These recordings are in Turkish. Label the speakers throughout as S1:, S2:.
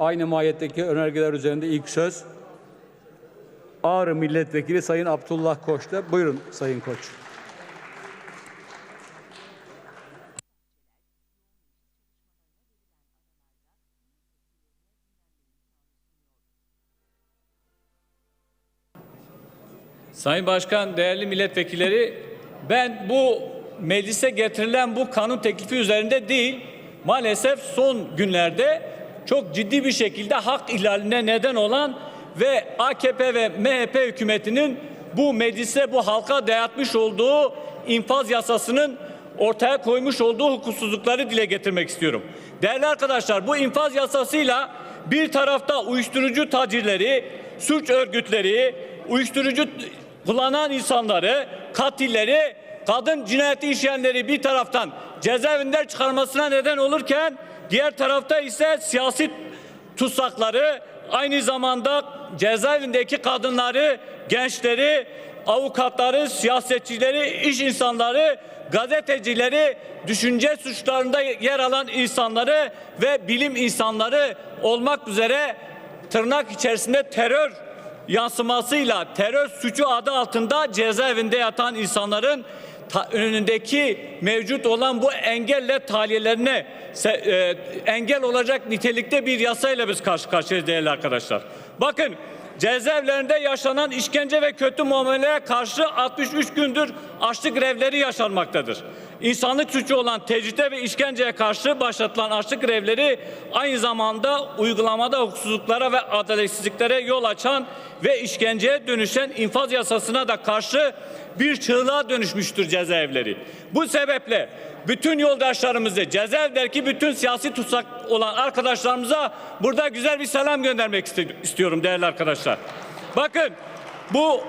S1: Aynı mahiyetteki önergeler üzerinde ilk söz Ağrı Milletvekili Sayın Abdullah Koç'ta. Buyurun Sayın Koç.
S2: Sayın Başkan, değerli milletvekilleri, ben bu meclise getirilen bu kanun teklifi üzerinde değil, maalesef son günlerde çok ciddi bir şekilde hak ihlaline neden olan ve AKP ve MHP hükümetinin bu meclise, bu halka dayatmış olduğu infaz yasasının ortaya koymuş olduğu hukuksuzlukları dile getirmek istiyorum. Değerli arkadaşlar, bu infaz yasasıyla bir tarafta uyuşturucu tacirleri, suç örgütleri, uyuşturucu kullanan insanları, katilleri, kadın cinayeti işleyenleri bir taraftan cezaevinden çıkarmasına neden olurken diğer tarafta ise siyasi tutsakları aynı zamanda cezaevindeki kadınları, gençleri, avukatları, siyasetçileri, iş insanları, gazetecileri, düşünce suçlarında yer alan insanları ve bilim insanları olmak üzere tırnak içerisinde terör yansımasıyla terör suçu adı altında cezaevinde yatan insanların önündeki mevcut olan bu engelle tahliyelerine se- e, engel olacak nitelikte bir yasayla biz karşı karşıyayız değerli arkadaşlar. Bakın cezaevlerinde yaşanan işkence ve kötü muameleye karşı 63 gündür açlık grevleri yaşanmaktadır. İnsanlık suçu olan tecride ve işkenceye karşı başlatılan açlık grevleri aynı zamanda uygulamada hukuksuzluklara ve adaletsizliklere yol açan ve işkenceye dönüşen infaz yasasına da karşı bir çığlığa dönüşmüştür cezaevleri. Bu sebeple bütün yoldaşlarımızı cezaevlerdeki bütün siyasi tutsak olan arkadaşlarımıza burada güzel bir selam göndermek istiyorum değerli arkadaşlar. Bakın bu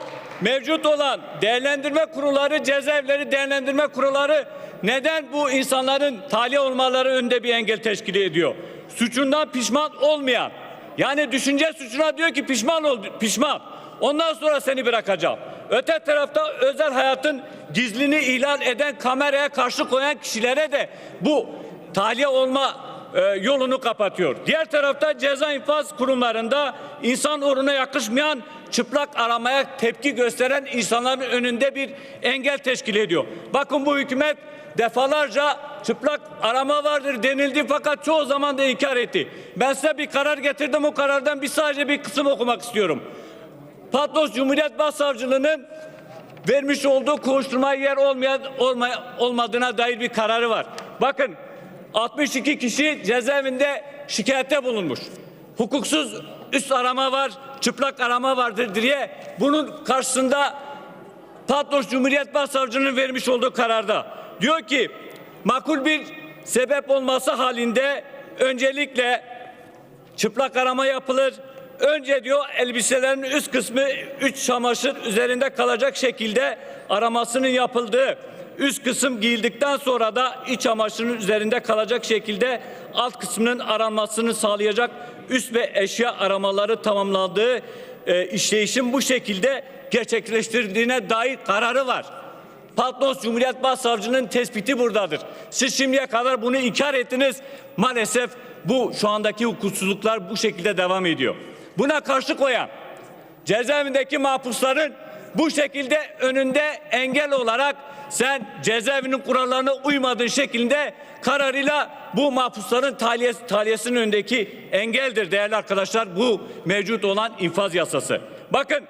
S2: mevcut olan değerlendirme kurulları, cezaevleri değerlendirme kurulları neden bu insanların tahliye olmaları önünde bir engel teşkil ediyor? Suçundan pişman olmayan, yani düşünce suçuna diyor ki pişman ol, pişman. Ondan sonra seni bırakacağım. Öte tarafta özel hayatın gizliliğini ihlal eden kameraya karşı koyan kişilere de bu tahliye olma e, yolunu kapatıyor. Diğer tarafta ceza infaz kurumlarında insan uğruna yakışmayan çıplak aramaya tepki gösteren insanların önünde bir engel teşkil ediyor. Bakın bu hükümet defalarca çıplak arama vardır denildi fakat çoğu zaman da inkar etti. Ben size bir karar getirdim o karardan bir sadece bir kısım okumak istiyorum. Patlos Cumhuriyet Başsavcılığı'nın vermiş olduğu kovuşturmaya yer olmayan olmaya, olmadığına dair bir kararı var. Bakın 62 kişi cezaevinde şikayette bulunmuş. Hukuksuz üst arama var, çıplak arama vardır diye bunun karşısında Patlos Cumhuriyet Başsavcılığı'nın vermiş olduğu kararda diyor ki makul bir sebep olması halinde öncelikle çıplak arama yapılır. Önce diyor elbiselerin üst kısmı üç çamaşır üzerinde kalacak şekilde aramasının yapıldığı üst kısım giyildikten sonra da iç çamaşırın üzerinde kalacak şekilde alt kısmının aranmasını sağlayacak üst ve eşya aramaları tamamlandığı e, işleyişin bu şekilde gerçekleştirdiğine dair kararı var. Patnos Cumhuriyet Başsavcılığı'nın tespiti buradadır. Siz şimdiye kadar bunu inkar ettiniz. Maalesef bu şu andaki hukuksuzluklar bu şekilde devam ediyor. Buna karşı koyan cezaevindeki mahpusların bu şekilde önünde engel olarak sen cezaevinin kurallarına uymadığın şekilde kararıyla bu mahpusların tahliyesi, tahliyesinin önündeki engeldir değerli arkadaşlar bu mevcut olan infaz yasası. Bakın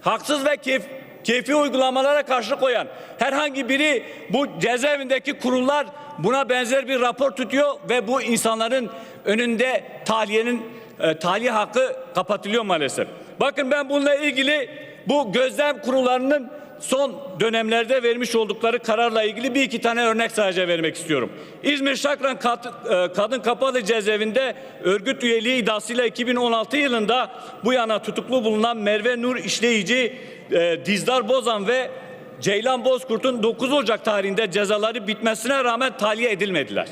S2: haksız ve keyif, keyfi uygulamalara karşı koyan herhangi biri bu cezaevindeki kurullar buna benzer bir rapor tutuyor ve bu insanların önünde tahliyenin e, tahliye hakkı kapatılıyor maalesef. Bakın ben bununla ilgili bu gözlem kurullarının son dönemlerde vermiş oldukları kararla ilgili bir iki tane örnek sadece vermek istiyorum. İzmir Şakran Kat- e, Kadın Kapalı Cezaevinde örgüt üyeliği iddiasıyla 2016 yılında bu yana tutuklu bulunan Merve Nur İşleyici, e, Dizdar Bozan ve Ceylan Bozkurt'un 9 Ocak tarihinde cezaları bitmesine rağmen tahliye edilmediler.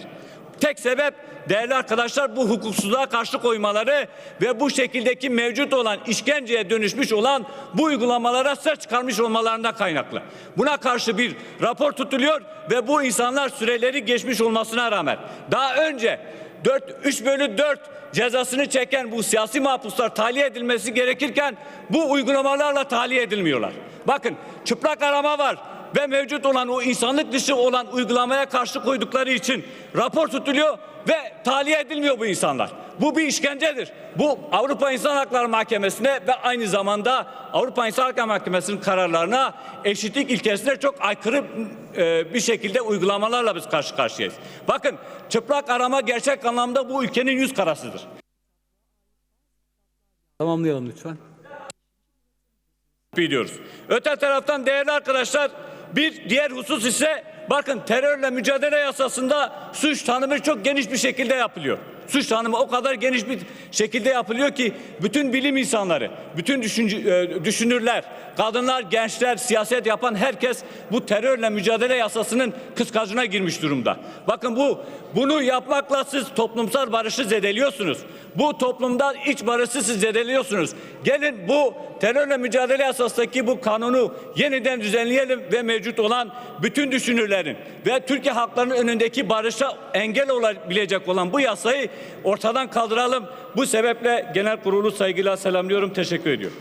S2: Tek sebep değerli arkadaşlar bu hukuksuzluğa karşı koymaları ve bu şekildeki mevcut olan işkenceye dönüşmüş olan bu uygulamalara ses çıkarmış olmalarından kaynaklı. Buna karşı bir rapor tutuluyor ve bu insanlar süreleri geçmiş olmasına rağmen daha önce 4, 3 bölü 4 cezasını çeken bu siyasi mahpuslar tahliye edilmesi gerekirken bu uygulamalarla tahliye edilmiyorlar. Bakın çıplak arama var ve mevcut olan o insanlık dışı olan uygulamaya karşı koydukları için rapor tutuluyor ve tahliye edilmiyor bu insanlar. Bu bir işkencedir. Bu Avrupa İnsan Hakları Mahkemesi'ne ve aynı zamanda Avrupa İnsan Hakları Mahkemesi'nin kararlarına eşitlik ilkesine çok aykırı e, bir şekilde uygulamalarla biz karşı karşıyayız. Bakın çıplak arama gerçek anlamda bu ülkenin yüz karasıdır.
S1: Tamamlayalım lütfen.
S2: biliyoruz. Öte taraftan değerli arkadaşlar bir diğer husus ise bakın terörle mücadele yasasında suç tanımı çok geniş bir şekilde yapılıyor. Suç tanımı o kadar geniş bir şekilde yapılıyor ki bütün bilim insanları, bütün düşüncü, e, düşünürler, kadınlar, gençler, siyaset yapan herkes bu terörle mücadele yasasının kıskacına girmiş durumda. Bakın bu bunu yapmakla siz toplumsal barışı zedeliyorsunuz. Bu toplumda iç barışı siz zedeliyorsunuz. Gelin bu terörle mücadele yasasındaki bu kanunu yeniden düzenleyelim ve mevcut olan bütün düşünürlerin ve Türkiye halklarının önündeki barışa engel olabilecek olan bu yasayı ortadan kaldıralım. Bu sebeple genel kurulu saygıyla selamlıyorum. Teşekkür ediyorum.